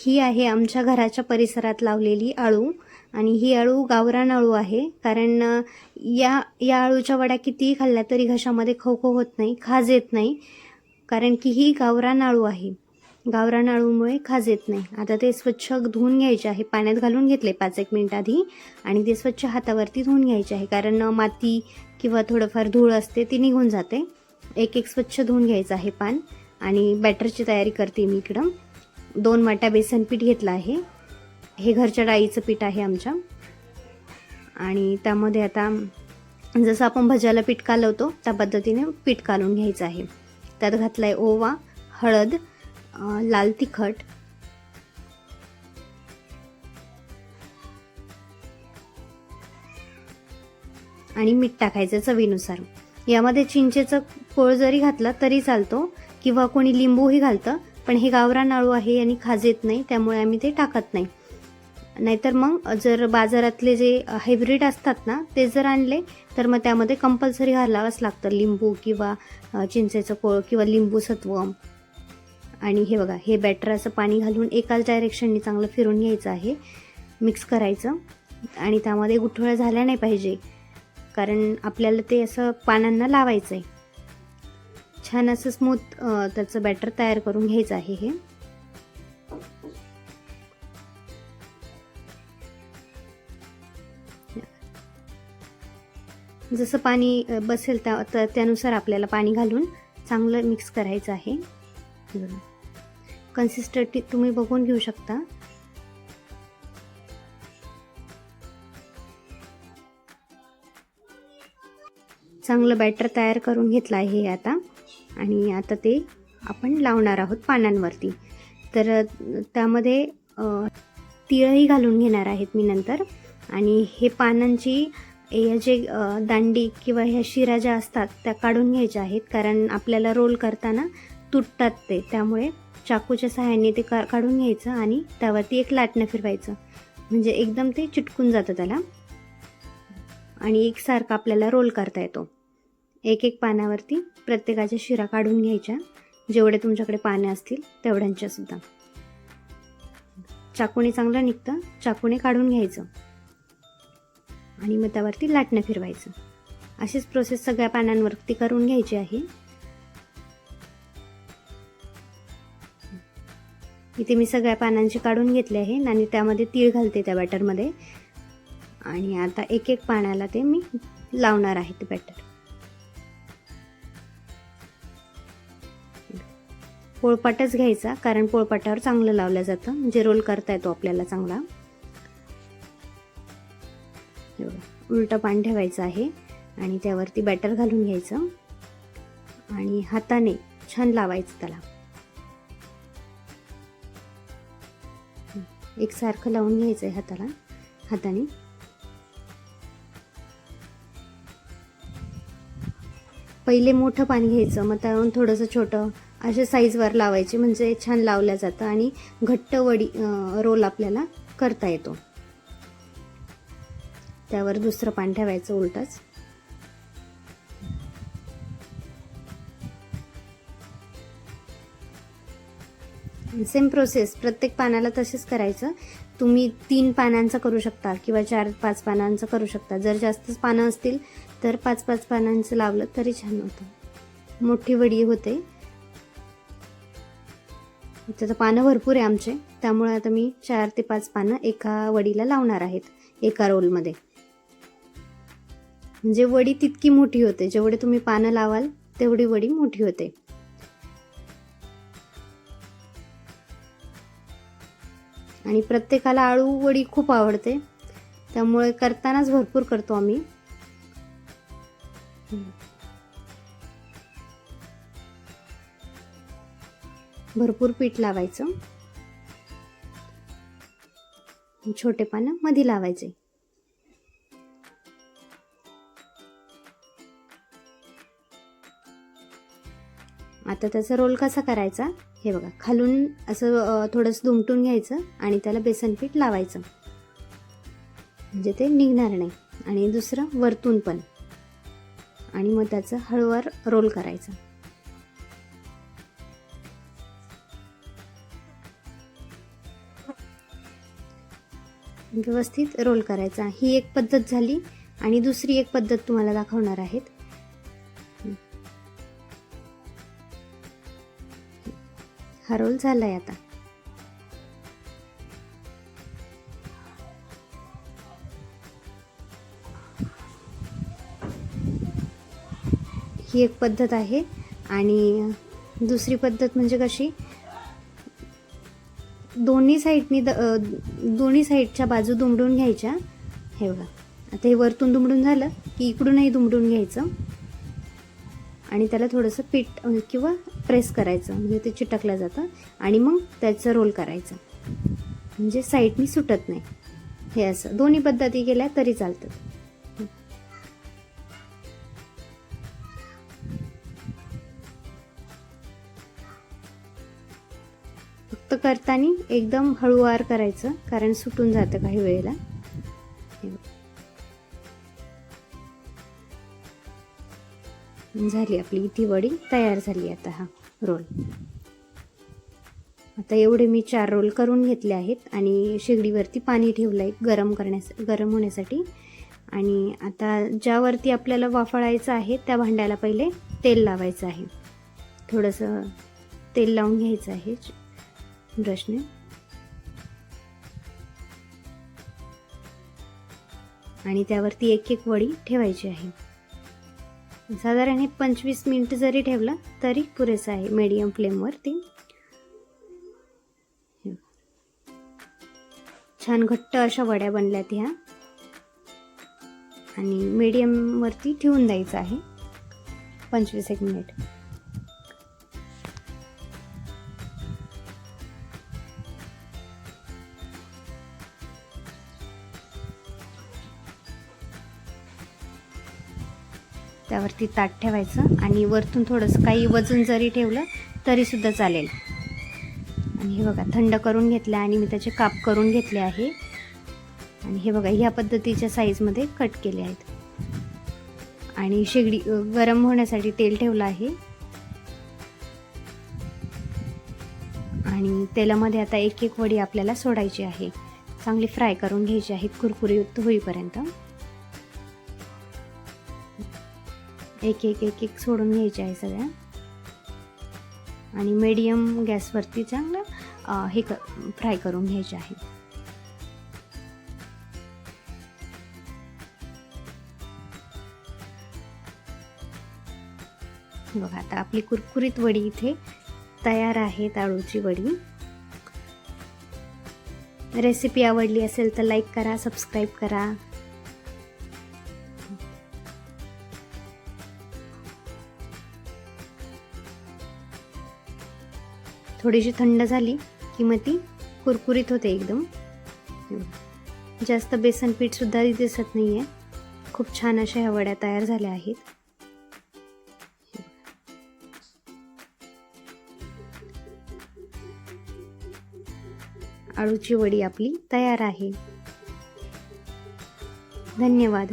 ही आहे आमच्या घराच्या परिसरात लावलेली आळू आणि ही आळू गावरान आळू आहे. कारण या या आळूच्या वड्या कितीही खाल्ल्या तरी घशामध्ये खवखव होत नाही खाज येत नाही. कारण की ही गावरान आळू आहे. गावरान आळूमुळे खाज येत नाही. आता ते स्वच्छ धुवून घ्यायचे आहे. पाण्यात घालून घेतले पाच एक मिनिट आधी आणि ते स्वच्छ हातावरती धुवून घ्यायचे आहे. कारण माती किंवा थोडंफार धूळ असते ती निघून जाते. एक एक स्वच्छ धुवून घ्यायचं आहे पान आणि बॅटरची तयारी करते मी इकडं. दोन वाट्या बेसन पीठ घेतलं आहे. हे घरच्या डाळीचं पीठ आहे आमच्या. आणि त्यामध्ये आता जसं आपण भज्याला पीठ कालवतो त्या पद्धतीने पीठ कालून घ्यायचं आहे. त्यात घातलं आहे ओवा हळद लाल तिखट. आणि मीठ टाकायचं चवीनुसार. यामध्ये चिंचेचं कोळ जरी घातलं तरी चालतो किंवा कोणी लिंबूही घालतं पण हे गावरान आळू आहे आणि खाज येत नाही त्यामुळे आम्ही ते टाकत नाही. नाहीतर मग जर बाजारातले जे हायब्रिड असतात ना ते जर आणले तर मग त्यामध्ये कंपल्सरी घालावंच लागतं. लिंबू किंवा चिंचेचं कोळ किंवा लिंबू सत्व आणि हे बघा हे बॅटर असं पाणी घालून एकाच डायरेक्शननी चांगलं फिरून घ्यायचं आहे मिक्स करायचं. आणि त्यामध्ये गुठळ्या झाल्या नाही पाहिजे कारण आपल्याला ते असं पानांना लावायचं आहे छान असं स्मूथ त्याचं बॅटर तयार करून घ्यायचं आहे हे. जसं पाणी बसेल त्या तर त्यानुसार आपल्याला पाणी घालून चांगलं मिक्स करायचं आहे. कन्सिस्टंटी तुम्ही बघून घेऊ शकता. चांगलं बॅटर तयार करून घेतलं आहे हे आता. आणि आता ते आपण लावणार आहोत पानांवरती. तर त्यामध्ये तिळही घालून घेणार आहेत मी नंतर. आणि हे पानांची हे जे दांडी किंवा ह्या शिरा ज्या असतात त्या काढून घ्यायच्या आहेत. कारण आपल्याला रोल करताना तुटतात ते. त्यामुळे चाकूच्या सहाय्याने ते का काढून घ्यायचं आणि त्यावरती एक लाटणं फिरवायचं. म्हणजे एकदम ते चिटकून जातं त्याला. आणि एकसारखा आपल्याला रोल करता येतो. एक एक पानावरती प्रत्येकाच्या शिरा काढून घ्यायच्या. जेवढे तुमच्याकडे पाने असतील तेवढ्यांच्या सुद्धा चाकूने चांगलं निघतं चाकूने काढून घ्यायचं. आणि मग त्यावरती लाटणं फिरवायचं. अशीच प्रोसेस सगळ्या पानांवरती करून घ्यायची आहे. इथे मी सगळ्या पानांची काढून घेतले आहे. आणि त्यामध्ये तीळ घालते त्या बॅटरमध्ये आणि आता एक एक पाण्याला ते मी लावणार आहे ते बॅटर पोळपाटच घ्यायचा कारण पोळपाटावर चांगलं लावलं जातं. म्हणजे रोल करता येतो आपल्याला चांगला. उलटं पान ठेवायचं आहे. आणि त्यावरती बॅटर घालून घ्यायचं. आणि हाताने छान लावायचं त्याला. एकसारखं लावून घ्यायचं आहे हाताला. हाताने. पहिले मोठं पान घ्यायचं. मग त्यावरून थोडंसं छोटं अशा साईजवर लावायचे. म्हणजे छान लावल्या जातं आणि घट्ट वडी रोल आपल्याला करता येतो. त्यावर दुसरं पान ठेवायचं उलटच. सेम प्रोसेस प्रत्येक पानाला तसेच करायचं. तुम्ही तीन पानांचं करू शकता किंवा चार पाच पानांचं करू शकता. जर जास्तच पानं असतील तर पाच पाच पानांचं लावलं तरी छान होतं. मोठी वडी होते. त्याचं पानं भरपूर आहे आमचे. त्यामुळे आता मी चार ते पाच पानं एका वडीला लावणार आहेत एका रोलमध्ये म्हणजे वडी तितकी मोठी होते. जेवढे तुम्ही पानं लावाल तेवढी वडी मोठी होते. आणि प्रत्येकाला आळू वडी खूप आवडते. त्यामुळे करतानाच भरपूर करतो आम्ही. भरपूर पीठ लावायचं. छोटे पानं मध्ये लावायचे. आता त्याचा रोल कसा करायचा? हे बघा खालून असं थोडंसं दुमटून घ्यायचं आणि त्याला बेसन पीठ लावायचं. म्हणजे ते निघणार नाही. आणि दुसरं वरतून पण. आणि मग त्याचं हळूवार रोल करायचं. व्यवस्थित रोल करायचा. ही एक पद्धत झाली आणि दुसरी एक पद्धत तुम्हाला दाखवणार आहेत. हा रोल झालाय आता. ही एक पद्धत आहे आणि दुसरी पद्धत म्हणजे कशी? दोन्ही साईडनी द दोन्ही साईडच्या बाजू दुमडून घ्यायच्या. हे बघा. आता हे वरतून दुमडून झालं की इकडूनही दुमडून घ्यायचं. आणि त्याला थोडंसं पीठ किंवा प्रेस करायचं. म्हणजे ते चिटकलं जातं. आणि मग त्याचं रोल करायचं. म्हणजे साईडनी सुटत नाही. हे असं. दोन्ही पद्धती केल्या तरी चालतं फक्त करताना एकदम हळूवार करायचं कारण सुटून जातं काही वेळेला. झाली आपली इथे वडी तयार झाली आता हा रोल. आता एवढे मी चार रोल करून घेतले आहेत आणि शेगडीवरती पाणी ठेवलं आहे गरम करण्यास गरम होण्यासाठी. आणि आता ज्यावरती आपल्याला वाफळायचं आहे त्या भांड्याला पहिले तेल लावायचं आहे. थोडंसं तेल लावून घ्यायचं आहे. ब्रशने आणि त्यावरती एक एक वडी ठेवायची आहे. साधारण हे पंचवीस मिनिट जरी ठेवलं तरी पुरेसं आहे मीडियम फ्लेमवरती छान घट्ट अशा वड्या बनल्यात ह्या. आणि मीडियमवरती ठेवून द्यायचं आहे. पंचवीस एक मिनिट. त्यावरती ताट ठेवायचं आणि वरतून थोडंसं काही वजन जरी ठेवलं तरीसुद्धा चालेल. आणि हे बघा थंड करून घेतलं आणि मी त्याचे काप करून घेतले आहे. आणि हे बघा ह्या पद्धतीच्या साईजमध्ये कट केले आहेत. आणि शेगडी गरम होण्यासाठी तेल ठेवलं आहे. आणि तेलामध्ये आता एक एक वडी आपल्याला सोडायची आहे. चांगली फ्राय करून घ्यायची आहे कुरकुरीत होईपर्यंत. एक एक एक एक सोडून घ्यायचे आहे सगळ्या. आणि मीडियम गॅसवरती चांगलं हे क फ्राय करून घ्यायचे आहे. बघा आता आपली कुरकुरीत वडी इथे तयार आहे ताळूची वडी. रेसिपी आवडली असेल तर लाईक करा सबस्क्राईब करा. थोडीशी थंड झाली की मग ती कुरकुरीत होते एकदम. जास्त बेसन पीठसुद्धा दिसत नाही आहे खूप छान अशा ह्या वड्या तयार झाल्या आहेत. आळूची वडी आपली तयार आहे. धन्यवाद.